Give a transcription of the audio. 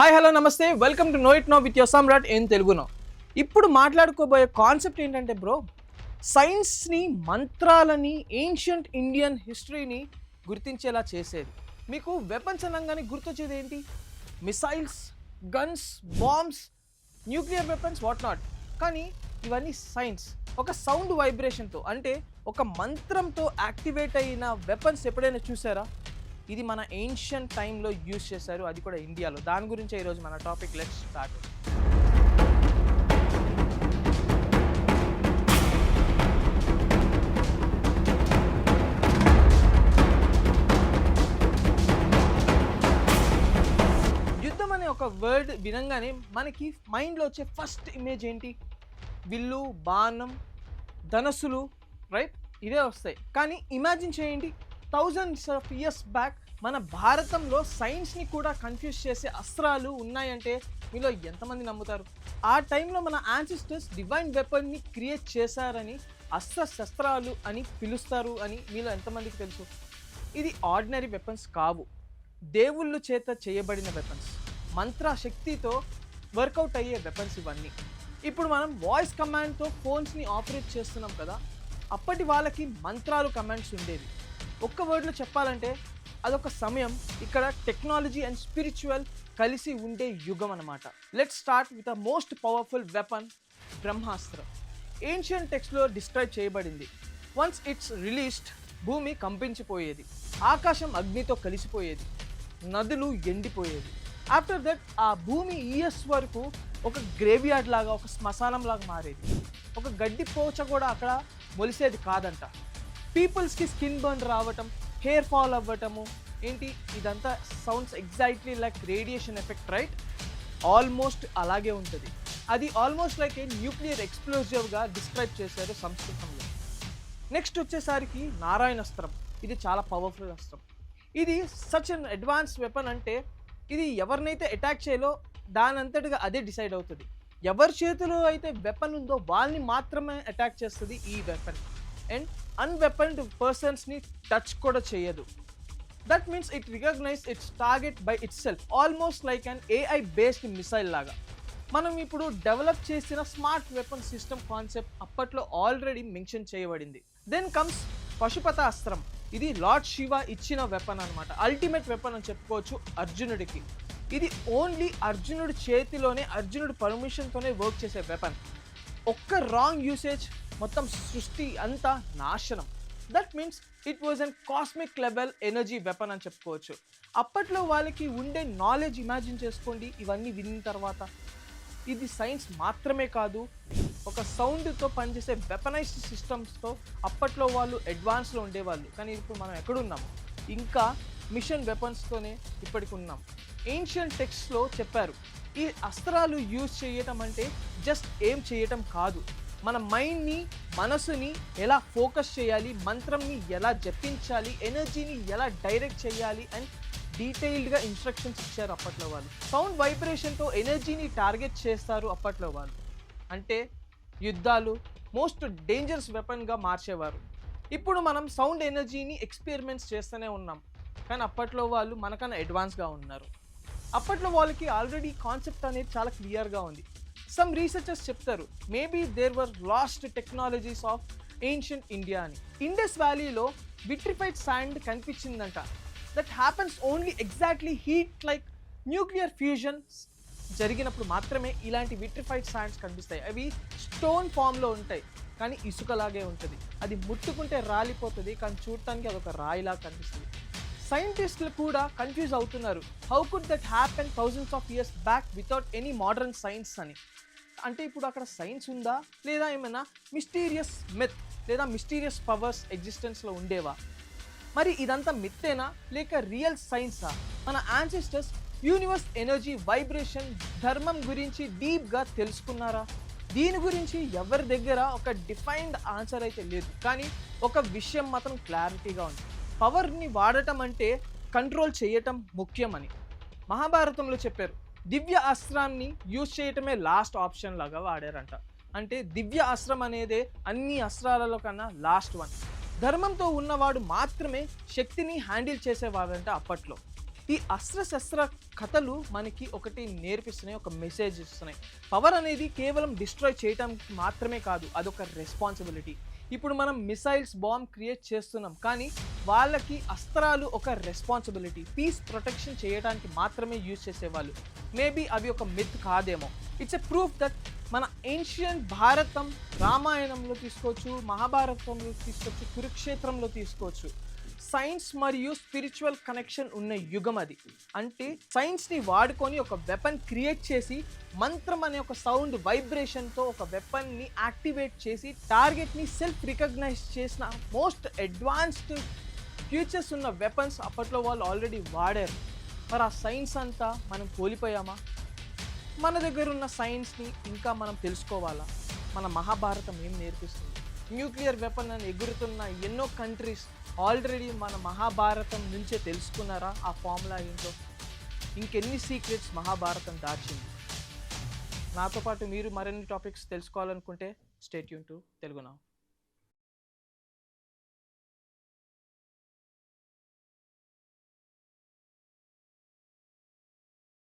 Hi hello namaste. Welcome to know it know with your Samrat ఏం తెలుగునో. ఇప్పుడు మాట్లాడుకోబోయే కాన్సెప్ట్ ఏంటంటే బ్రో సైన్స్ని మంత్రాలని ఏన్షియంట్ ఇండియన్ హిస్టరీని గుర్తించేలా చేసేది. మీకు వెపన్స్ అనగానే గుర్తొచ్చేది ఏంటి? Missiles guns bombs nuclear weapons what not కానీ ఇవన్నీ సైన్స్ ఒక సౌండ్ వైబ్రేషన్తో అంటే ఒక మంత్రంతో యాక్టివేట్ అయిన వెపన్స్ ఎప్పుడైనా చూసారా? ఇది మన ఏన్షియంట్ టైంలో యూజ్ చేశారు అది కూడా ఇండియాలో దాని గురించి ఈరోజు మన టాపిక్ లెట్ స్టార్ట్ యుద్ధం అనే ఒక వర్డ్ వినంగానే మనకి మైండ్లో వచ్చే ఫస్ట్ ఇమేజ్ ఏంటి? విల్లు బాణం ధనస్సులు రైట్ ఇవే వస్తాయి. కానీ ఇమాజిన్ చేయండి థౌజండ్స్ ఆఫ్ ఇయర్స్ బ్యాక్ మన భారతంలో సైన్స్ని కూడా కన్ఫ్యూజ్ చేసే అస్త్రాలు ఉన్నాయంటే మీలో ఎంతమంది నమ్ముతారు? ఆ టైంలో మన యాన్సిస్టర్స్ డివైన్ వెపన్ని క్రియేట్ చేశారని అస్త్ర శస్త్రాలు అని పిలుస్తారు అని మీలో ఎంతమందికి తెలుసు? ఇది ఆర్డినరీ వెపన్స్ కావు. దేవుళ్ళు చేత చేయబడిన వెపన్స్ మంత్ర శక్తితో వర్కౌట్ అయ్యే వెపన్స్ ఇవన్నీ. ఇప్పుడు మనం వాయిస్ కమాండ్తో ఫోన్స్ని ఆపరేట్ చేస్తున్నాం కదా అప్పటి వాళ్ళకి మంత్రాలు కమాండ్స్ ఉండేవి. ఒక్క వర్డ్లో చెప్పాలంటే అదొక సమయం. ఇక్కడ టెక్నాలజీ అండ్ స్పిరిచువల్ కలిసి ఉండే యుగం అనమాట let start with a most powerful weapon బ్రహ్మాస్త్రం. ఏన్షియన్ టెక్స్ట్లో డిస్క్రైబ్ చేయబడింది. వన్స్ ఇట్స్ రిలీజ్డ్ భూమి కంపించిపోయేది. ఆకాశం అగ్నితో కలిసిపోయేది. నదులు ఎండిపోయేది ఆఫ్టర్ దట్ ఆ భూమి ఇయర్స్ వరకు ఒక గ్రేవ్యార్డ్ లాగా ఒక శ్మశానం లాగా మారేది. ఒక గడ్డి పోచ కూడా అక్కడ మొలిసేది కాదంట. పీపుల్స్కి స్కిన్ బర్న్ రావటం హెయిర్ ఫాల్ అవ్వటము ఏంటి? ఇదంతా sounds exactly like radiation effect right almost అలాగే ఉంటుంది. అది ఆల్మోస్ట్ లైక్ ఏ న్యూక్లియర్ ఎక్స్ప్లోజివ్గా డిస్క్రైబ్ చేశారు సంస్కృతంలో. నెక్స్ట్ వచ్చేసరికి నారాయణ అస్త్రం. ఇది చాలా పవర్ఫుల్ అస్త్రం. ఇది సచ్ అన్ అడ్వాన్స్ వెపన్ అంటే ఇది ఎవరినైతే అటాక్ చేయాలో దాని అంతటిగా అదే డిసైడ్ అవుతుంది. ఎవరి చేతిలో అయితే వెపన్ ఉందో వాళ్ళని మాత్రమే అటాక్ చేస్తుంది ఈ వెపన్ అండ్ అన్వెపన్డ్ పర్సన్స్ని టచ్ కూడా చేయదు that means it recognize its target by itself almost like an AI based missile లాగా మనం ఇప్పుడు డెవలప్ చేసిన స్మార్ట్ వెపన్ సిస్టమ్ కాన్సెప్ట్ అప్పట్లో ఆల్రెడీ మెన్షన్ చేయబడింది దెన్ కమ్స్ పశుపత అస్త్రం ఇది లార్డ్ శివ ఇచ్చిన వెపన్ అనమాట అల్టిమేట్ వెపన్ అని చెప్పుకోవచ్చు అర్జునుడికి ఇది ఓన్లీ అర్జునుడి చేతిలోనే అర్జునుడి పర్మిషన్తోనే వర్క్ చేసే వెపన్ ఒక్క రాంగ్ యూసేజ్ మొత్తం సృష్టి అంతా నాశనం. That means it was an cosmic level energy weapon అని చెప్పుకోవచ్చు. అప్పట్లో వాళ్ళకి ఉండే నాలెడ్జ్ ఇమాజిన్ చేసుకోండి ఇవన్నీ విన్న తర్వాత. ఇది సైన్స్ మాత్రమే కాదు ఒక సౌండ్తో పనిచేసే వెపనైజ్డ్ సిస్టమ్స్తో అప్పట్లో వాళ్ళు అడ్వాన్స్లో ఉండేవాళ్ళు. కానీ ఇప్పుడు మనం ఎక్కడున్నాం? ఇంకా మిషన్ వెపన్స్తోనే ఇప్పటికి ఉన్నాం. ఏన్షియన్ టెక్స్ట్లో చెప్పారు ఈ అస్త్రాలు యూజ్ చేయటం అంటే జస్ట్ ఏం చేయటం కాదు. మన మైండ్ని మనసుని ఎలా ఫోకస్ చేయాలి మంత్రంని ఎలా జపించాలి ఎనర్జీని ఎలా డైరెక్ట్ చేయాలి అండ్ డీటెయిల్డ్గా ఇన్స్ట్రక్షన్స్ ఇచ్చారు అప్పట్లో వాళ్ళు. సౌండ్ వైబ్రేషన్తో ఎనర్జీని టార్గెట్ చేస్తారు అప్పట్లో వాళ్ళు. అంటే యుద్ధాలు మోస్ట్ డేంజరస్ వెపన్గా మార్చేవారు. ఇప్పుడు మనం సౌండ్ ఎనర్జీని ఎక్స్పెరిమెంట్స్ చేస్తూనే ఉన్నాం. కానీ అప్పట్లో వాళ్ళు మనకన్నా అడ్వాన్స్గా ఉన్నారు. అప్పట్లో వాళ్ళకి ఆల్రెడీ కాన్సెప్ట్ అనేది చాలా క్లియర్గా ఉంది. సమ్ రీసెర్చర్స్ చెప్తారు maybe there were lost technologies of ancient India అని. ఇండస్ వ్యాలీలో vitrified sand కనిపించిందంట. That happens only exactly heat like nuclear fusions జరిగినప్పుడు మాత్రమే ఇలాంటి విట్రిఫైడ్ శాండ్స్ కనిపిస్తాయి. అవి స్టోన్ ఫామ్లో ఉంటాయి కానీ ఇసుకలాగే ఉంటుంది. అది ముట్టుకుంటే రాలిపోతుంది కానీ చూడటానికి అదొక రాయిలా కనిపిస్తుంది. సైంటిస్టులు కూడా కన్ఫ్యూజ్ అవుతున్నారు. How could that happen thousands of years back without any modern science అని? అంటే ఇప్పుడు అక్కడ సైన్స్ ఉందా? లేదా ఏమైనా మిస్టీరియస్ మెత్ లేదా మిస్టీరియస్ పవర్స్ ఎగ్జిస్టెన్స్లో ఉండేవా? మరి ఇదంతా మిత్తేనా లేక రియల్ సైన్సా మన యాన్సిస్టర్స్ యూనివర్స్ ఎనర్జీ వైబ్రేషన్ ధర్మం గురించి డీప్గా తెలుసుకున్నారా? దీని గురించి ఎవరి దగ్గర ఒక డిఫైన్డ్ ఆన్సర్ అయితే లేదు. కానీ ఒక విషయం మాత్రం క్లారిటీగా ఉంది. పవర్ని వాడటం అంటే కంట్రోల్ చేయటం ముఖ్యమని మహాభారతంలో చెప్పారు. దివ్య అస్త్రాన్ని యూజ్ చేయటమే లాస్ట్ ఆప్షన్ లాగా వాడారంట. అంటే దివ్య అస్త్రం అనేదే అన్ని అస్త్రాలలో కన్నా లాస్ట్ వన్. ధర్మంతో ఉన్నవాడు మాత్రమే శక్తిని హ్యాండిల్ చేసేవాడంట అప్పట్లో. ఈ అస్త్రశస్త్ర కథలు మనకి ఒకటి నేర్పిస్తున్నాయి ఒక మెసేజ్ ఇస్తున్నాయి. పవర్ అనేది కేవలం డిస్ట్రాయ్ చేయడానికి మాత్రమే కాదు అదొక రెస్పాన్సిబిలిటీ ఇప్పుడు మనం మిసైల్స్ బాంబ్ క్రియేట్ చేస్తున్నాం కానీ వాళ్ళకి అస్త్రాలు ఒక రెస్పాన్సిబిలిటీ పీస్ ప్రొటెక్షన్ చేయడానికి మాత్రమే యూజ్ చేసేవాళ్ళు. మేబీ అవి ఒక మిత్ కాదేమో. ఇట్స్ ఎ ప్రూఫ్ దట్ మన ఏన్షియంట్ భారతం రామాయణంలో తీసుకోవచ్చు మహాభారతంలో తీసుకోవచ్చు కురుక్షేత్రంలో తీసుకోవచ్చు. సైన్స్ మరియు స్పిరిచువల్ కనెక్షన్ ఉన్న యుగం అది. అంటే సైన్స్ని వాడుకొని ఒక వెపన్ క్రియేట్ చేసి మంత్రం అనే ఒక సౌండ్ వైబ్రేషన్తో ఒక వెపన్ని యాక్టివేట్ చేసి టార్గెట్ని సెల్ఫ్ రికగ్నైజ్ చేసిన మోస్ట్ అడ్వాన్స్డ్ ఫ్యూచర్స్ ఉన్న వెపన్స్ అప్పట్లో వాళ్ళు ఆల్రెడీ వాడారు. మరి ఆ సైన్స్ అంతా మనం కోల్పోయామా? మన దగ్గర ఉన్న సైన్స్ని ఇంకా మనం తెలుసుకోవాలా? మన మహాభారతం ఏం నేర్పిస్తుంది? న్యూక్లియర్ వెపన్ అని ఎగురుతున్న ఎన్నో కంట్రీస్ ఆల్రెడీ మన మహాభారతం నుంచే తెలుసుకున్నారా? ఆ ఫార్ములా ఏంటో? ఇంకెన్ని సీక్రెట్స్ మహాభారతం దాచింది? నాతో పాటు మీరు మరిన్ని టాపిక్స్ తెలుసుకోవాలనుకుంటే స్టేట్యూన్ టు తెలుగునా